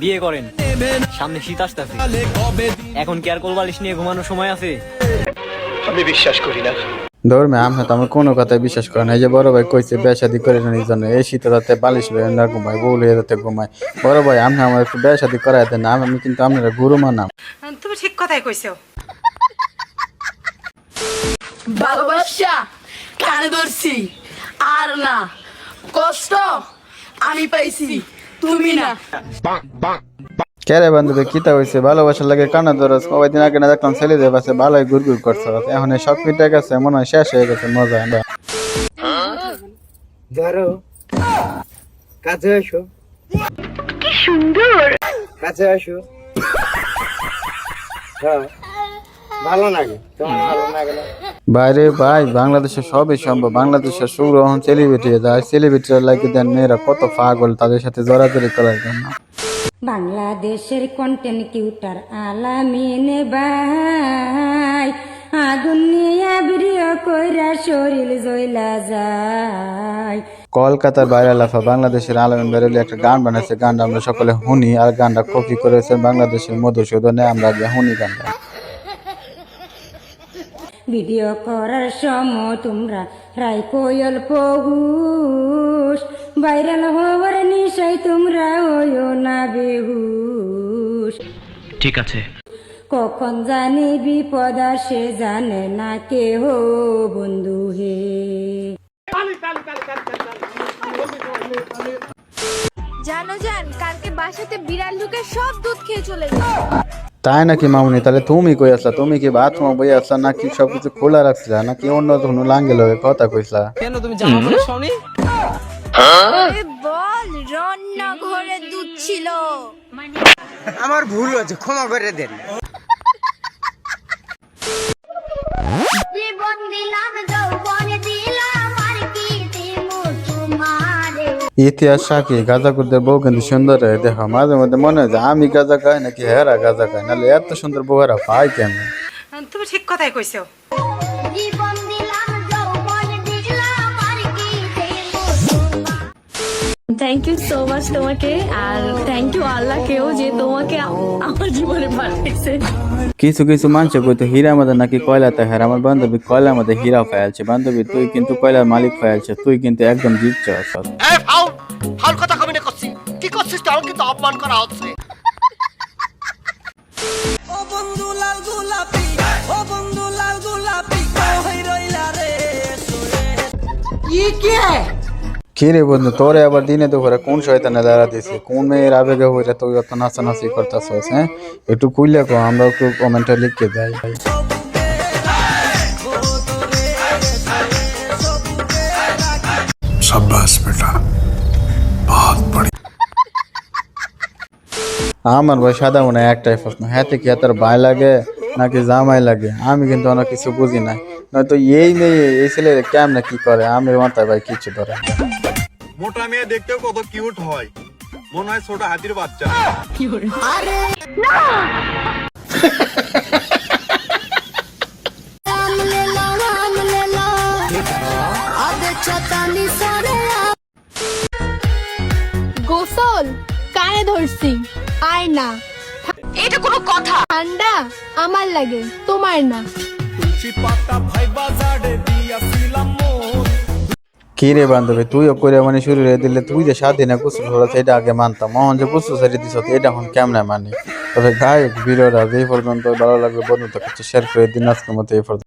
বিয়ে করেন। সামনে শীত আসতেছে। এখন কি আর কোলবালিশ নিয়ে ঘুমানোর সময় আছে? ধর্মে আমি তো আমার কোনো কথায় বিশ্বাস করে না। এই যে বড় ভাই কইছে বিয়ে শাদি করে না এই জন্য। এই শীতে রাতে বালিশ লয়ে না ঘুমাই বউ লয়ে রাতে ঘুমাই বড় ভাই আমি আমার একটু বিয়ে শাদি করাই দেন। আমি আমি কিন্তু আপনারা গুরু মানাম। তুমি ঠিক কথাই কইছো। ভালোবাসা কানে ধরছি। আর না কষ্ট আমি পাইছি। তুমি না। কে রে বান্ধবী কিতা হয়েছে ভালোবাসার লাগে কানা ধরস। কয়েকদিন আগে না দেখলাম ছেলেদের পাশে ভালোই ঘুর ঘুর করছ এখন সব মিটে গেছে মনে হয় শেষ হয়ে গেছে মজা আমরা ধরো। কাছে আসো। কি সুন্দর। কাছে আসো। হ্যাঁ। ভালো লাগে ভালো লাগে বাইরে ভাই বাংলাদেশে সবই সম্ভব। বাংলাদেশের সুগ্রহণ সেলিব্রিটি যায় সেলিব্রিটিরা লাগে দেন মেয়েরা কত পাগল তাদের সাথে জড়াজড়ি করার জন্য। বাংলাদেশের কন্টেন্ট কিউটার আলামিন ভাই আগুন নিয়ে ভিডিও কইরা শরীর জইলা যায়। কলকাতার বাইরে লাফা বাংলাদেশের আলমিন বেরোলে একটা গান বানাইছে গানটা আমরা সকলে শুনি আর গানটা কপি করেছেন বাংলাদেশের মধুসূদনে আমরা আগে শুনি গানটা। ভিডিও করার সময় তোমরা রাই কোয়ল পহুস ভাইরাল হওয়ার নিশাই তোমরা ওয়ো না বেহুশ। ঠিক আছে। কখন জানি বিপদ আসে জানে না কেহ বন্ধু হে। জানো জান কালকে বাসাতে বিড়াল ঢুকে সব দুধ খেয়ে চলে গেছে। তাই নাকি মামুনি? তাহলে তুমি কই আসলা? তুমি কি বাথরুম বই আসলা নাকি সবকিছু খোলা রাখছিলা? নাকি অন্য কোনো লাঙ্গে লগে কথা কইছিলা? কেন তুমি জানো শুনি এ বল রান্নাঘরে দুধ ছিল। আমার ভুল হয়েছে ক্ষমা করে দেন। ইতিহাস সাক্ষী করতে বউ কিন্তু সুন্দর দেখো, মাঝে মধ্যে মনে হয় আমি গাজা খাই নাকি হেরা গাজা খাই নাহলে এত সুন্দর বউরা পাই কেন তুমি ঠিক কথাই কইছো। থ্যাংক ইউ সো মাচ তোমাকে আর থ্যাংক ইউ আল্লাহকেও যে তোমাকে আমার জীবনে পাঠিয়েছে। কিছু কিছু মানুষ কইতো হীরা মধ্যে নাকি কয়লাতে হের আমার বান্ধবী কয়লার মধ্যে হীরা ফেলছে। বান্ধবী তুই কিন্তু কয়লার মালিক ফেলছে তুই কিন্তু একদম জিতছ ও বন্ধু লাল গোলাপি ও বন্ধু লাল গোলাপি কই রইলা রে কি? কে কি রে বন্ধু তোরে আবার দিনে দুপুরে কোন শয়তানে দাঁড়া দিছি কোন মেয়ের আবেগে হইরে তুই অত নাচানাচি করতেছস হ্যাঁ একটু কুইলে কো আমরা একটু কমেন্টে লিখে যাই আমার ভাই সাদা মনে হয় একটাই প্রশ্ন হ্যাঁ কি তোর ভাই লাগে নাকি জামাই লাগে আমি কিন্তু অনেক কিছু বুঝি না নয়তো এই মেয়ে এই ছেলে কেমনে কি করে আমি মাথায় ভাই কিছু ধরে না। মোটা মেয়ে দেখতেও কত কিউট হয়। মনে হয় ছোট হাতির বাচ্চা। গোসল! কানে ধরছি। আর না এটা কোনো কথা! ঠান্ডা আমার লাগে তোমার না। কি রে বান্ধবী তুইও করে মানে শুরু হয়ে দিলে তুই যে দিনে কুসুর হলো এটা আগে মানতাম। মোহন যে কুসুর ছেড়ে দিস এটা এখন কেমনে মানে? তবে গায়ক ভিডিওটা এই পর্যন্ত ভালো লাগবে বন্ধুত্ব করছে শেয়ার করে দিন, আজকের মতো এই পর্যন্ত।